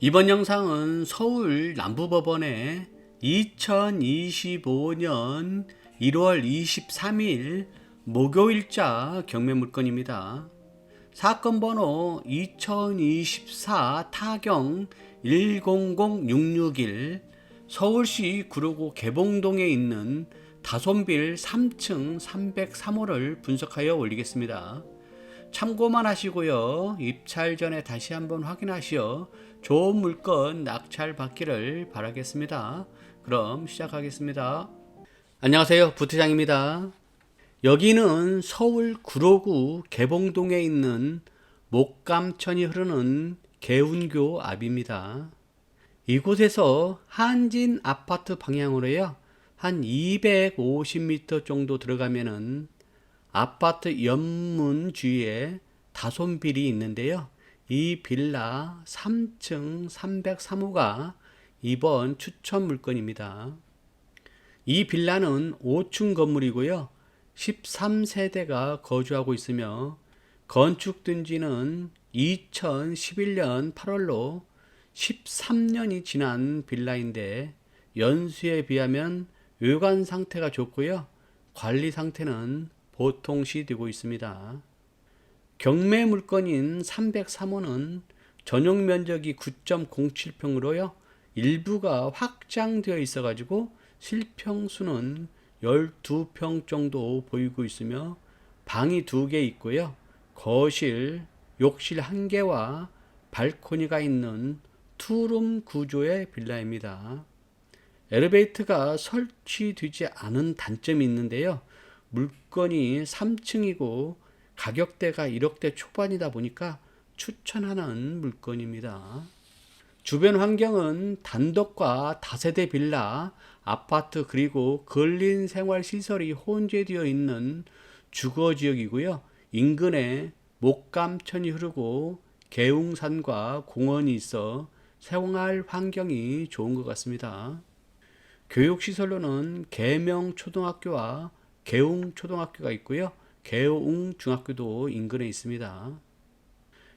이번 영상은 서울 남부법원의 2025년 1월 23일 목요일자 경매 물건입니다. 사건 번호 2024 타경 100661 서울시 구로구 개봉동에 있는 다손빌 3층 303호를 분석하여 올리겠습니다. 참고만 하시고요. 입찰 전에 다시 한번 확인하시어 좋은 물건 낙찰 받기를 바라겠습니다. 그럼 시작하겠습니다. 안녕하세요. 부트장입니다. 여기는 서울 구로구 개봉동에 있는 목감천이 흐르는 개운교 앞입니다. 이곳에서 한진 아파트 방향으로요. 한 250m 정도 들어가면은 아파트 연문 주위에 다손빌이 있는데요. 이 빌라 3층 303호가 이번 추천 물건입니다. 이 빌라는 5층 건물이고요. 13세대가 거주하고 있으며 건축된 지는 2011년 8월로 13년이 지난 빌라인데 연수에 비하면 외관 상태가 좋고요. 관리 상태는 보통시 되고 있습니다. 경매 물건인 303호는 전용 면적이 9.07평으로요. 일부가 확장되어 있어 가지고 실평수는 12평 정도 보이고 있으며 방이 두 개 있고요. 거실, 욕실 한 개와 발코니가 있는 투룸 구조의 빌라입니다. 엘리베이터가 설치되지 않은 단점이 있는데요. 물건이 3층이고 가격대가 1억대 초반이다 보니까 추천하는 물건입니다. 주변 환경은 단독과 다세대 빌라, 아파트 그리고 근린 생활 시설이 혼재되어 있는 주거 지역이고요. 인근에 목감천이 흐르고 계웅산과 공원이 있어 생활 환경이 좋은 것 같습니다. 교육 시설로는 계명 초등학교와 개웅 초등학교가 있고요. 개웅 중학교도 인근에 있습니다.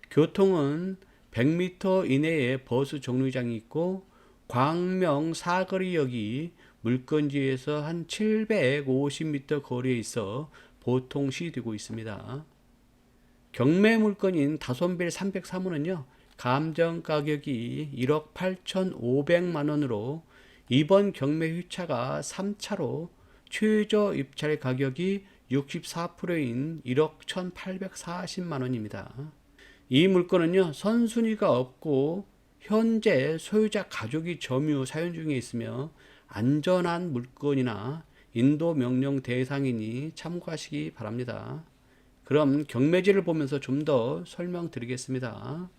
교통은 100m 이내에 버스 정류장이 있고 광명 사거리역이 물건지에서 한 750m 거리에 있어 보통 시 되고 있습니다. 경매 물건인 다손빌 303호는요. 감정 가격이 1억 8,500만 원으로 이번 경매 휘차가 3차로 최저 입찰 가격이 64%인 1억 1,840만 원입니다. 이 물건은요, 선순위가 없고 현재 소유자 가족이 점유 사용 중에 있으며 안전한 물건이나 인도 명령 대상이니 참고하시기 바랍니다. 그럼 경매지를 보면서 좀 더 설명드리겠습니다.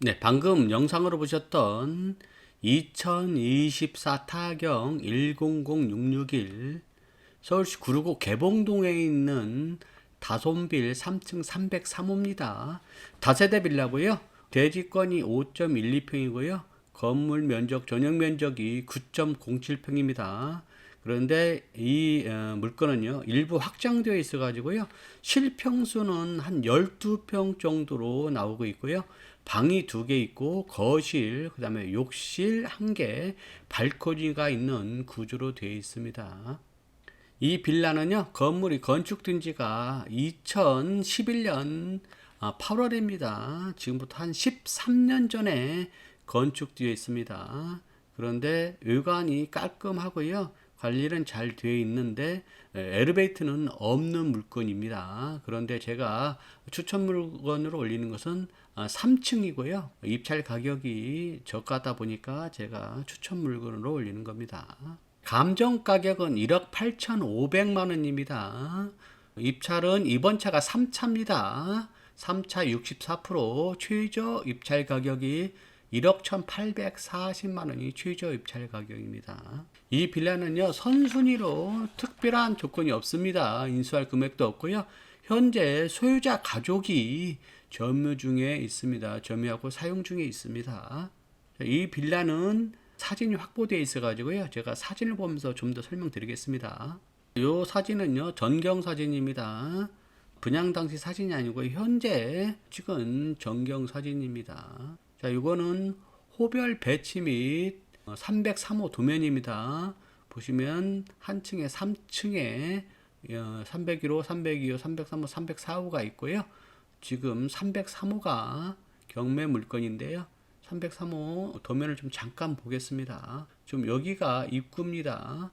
네, 방금 영상으로 보셨던 2024 타경 100661 서울시 구로구 개봉동에 있는 다손빌 3층 303호입니다. 다세대 빌라고요. 대지권이 5.12평이고요. 건물 면적 전용 면적이 9.07평입니다. 그런데 이 어, 물건은요 일부 확장되어 있어 가지고요 실평수는 한 12평 정도로 나오고 있고요. 방이 두 개 있고 거실 그다음에 욕실 한 개 발코니가 있는 구조로 되어 있습니다. 이 빌라는요 건물이 건축된 지가 2011년 8월입니다. 지금부터 한 13년 전에 건축되어 있습니다. 그런데 외관이 깔끔하고요 관리는 잘 되어 있는데 엘리베이터는 없는 물건입니다. 그런데 제가 추천 물건으로 올리는 것은 3층이고요. 입찰 가격이 저가다 보니까 제가 추천 물건으로 올리는 겁니다. 감정 가격은 1억 8,500만 원입니다. 입찰은 이번 차가 3차입니다. 3차 64% 최저 입찰 가격이 1억 1,840만 원이 최저 입찰 가격입니다. 이 빌라는요, 선순위로 특별한 조건이 없습니다. 인수할 금액도 없고요. 현재 소유자 가족이 점유 중에 있습니다. 점유하고 사용 중에 있습니다. 이 빌라는 사진이 확보되어 있어 가지고요. 제가 사진을 보면서 좀 더 설명드리겠습니다. 요 사진은요. 전경 사진입니다. 분양 당시 사진이 아니고 현재 찍은 전경 사진입니다. 자, 이거는 호별 배치 및 303호 도면입니다. 보시면 한 층에 3층에 301호, 302호, 303호, 304호가 있고요. 지금 303호가 경매 물건인데요. 303호 도면을 좀 잠깐 보겠습니다. 좀 여기가 입구입니다.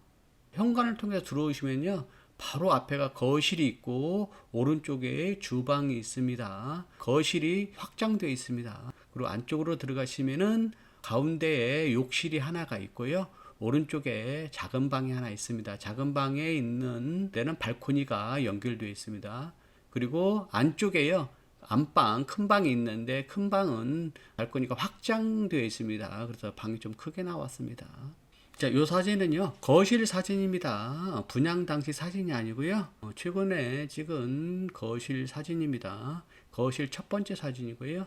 현관을 통해서 들어오시면요. 바로 앞에가 거실이 있고 오른쪽에 주방이 있습니다. 거실이 확장되어 있습니다. 그리고 안쪽으로 들어가시면은 가운데에 욕실이 하나가 있고요. 오른쪽에 작은 방이 하나 있습니다. 작은 방에 있는 데는 발코니가 연결되어 있습니다. 그리고 안쪽에요. 안방, 큰 방이 있는데 큰 방은 발코니가 확장되어 있습니다. 그래서 방이 좀 크게 나왔습니다. 자, 이 사진은요, 거실 사진입니다. 분양 당시 사진이 아니고요. 어, 최근에 찍은 거실 사진입니다. 거실 첫 번째 사진이고요.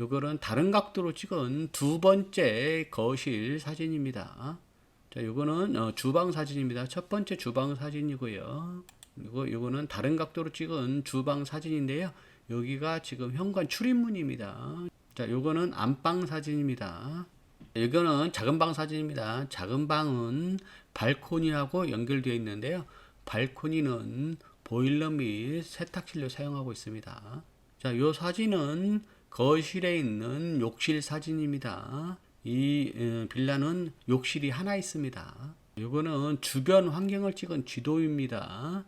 요거는 다른 각도로 찍은 두 번째 거실 사진입니다. 자, 요거는 어, 주방 사진입니다. 첫 번째 주방 사진이고요. 그리고 요거는 다른 각도로 찍은 주방 사진인데요. 여기가 지금 현관 출입문입니다. 자, 요거는 안방 사진입니다. 이거는 작은 방 사진입니다. 작은 방은 발코니하고 연결되어 있는데요. 발코니는 보일러 및 세탁실로 사용하고 있습니다. 자, 요 사진은 거실에 있는 욕실 사진입니다. 이 어, 빌라는 욕실이 하나 있습니다. 요거는 주변 환경을 찍은 지도입니다.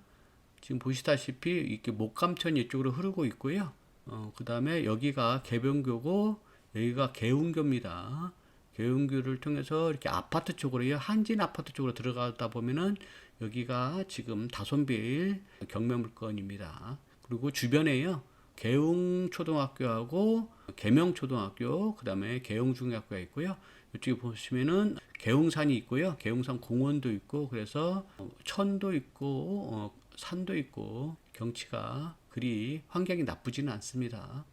지금 보시다시피 이렇게 목감천이 이쪽으로 흐르고 있고요. 어, 그 다음에 여기가 개변교고 여기가 개운교입니다. 개운교를 통해서 이렇게 아파트 쪽으로요. 한진 아파트 쪽으로 들어가다 보면은 여기가 지금 다손빌 경매 물건입니다. 그리고 주변에요. 개웅 초등학교하고 계명초등학교, 그 다음에 개웅 중학교가 있고요. 이쪽에 보시면은 개웅산이 있고요. 개웅산 공원도 있고, 그래서 천도 있고, 어, 산도 있고, 경치가 그리 환경이 나쁘지는 않습니다.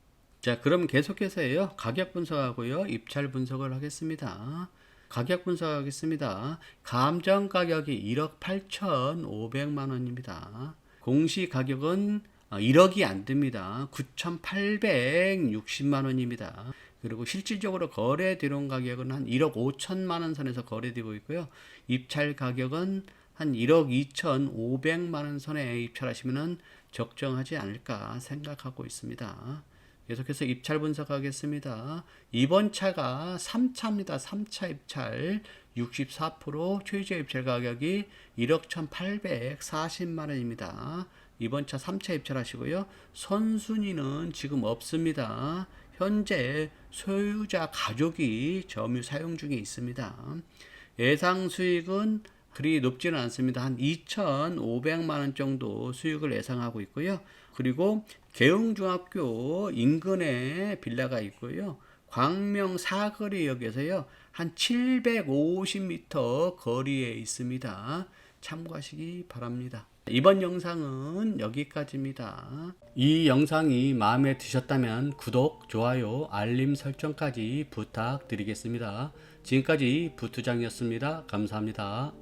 자, 그럼 계속해서요. 가격 분석하고요. 입찰 분석을 하겠습니다. 가격 분석하겠습니다. 감정 가격이 1억 8,500만 원입니다. 공시 가격은 1억이 안 됩니다. 9,860만 원입니다. 그리고 실질적으로 거래 들어온 가격은 한 1억 5천만 원 선에서 거래되고 있고요. 입찰 가격은 한 1억 2,500만 원 선에 입찰하시면 적정하지 않을까 생각하고 있습니다. 계속해서 입찰 분석하겠습니다. 이번 차가 3차입니다. 3차 입찰 64% 최저 입찰 가격이 1억 1,840만 원입니다. 이번 차 3차 입찰하시고요. 선순위는 지금 없습니다. 현재 소유자 가족이 점유 사용 중에 있습니다. 예상 수익은 그리 높지는 않습니다. 한 2,500만 원 정도 수익을 예상하고 있고요. 그리고 개흥중학교 인근에 빌라가 있고요. 광명 사거리역에서요. 한 750m 거리에 있습니다. 참고하시기 바랍니다. 이번 영상은 여기까지입니다. 이 영상이 마음에 드셨다면 구독, 좋아요, 알림 설정까지 부탁드리겠습니다. 지금까지 부투장이었습니다. 감사합니다.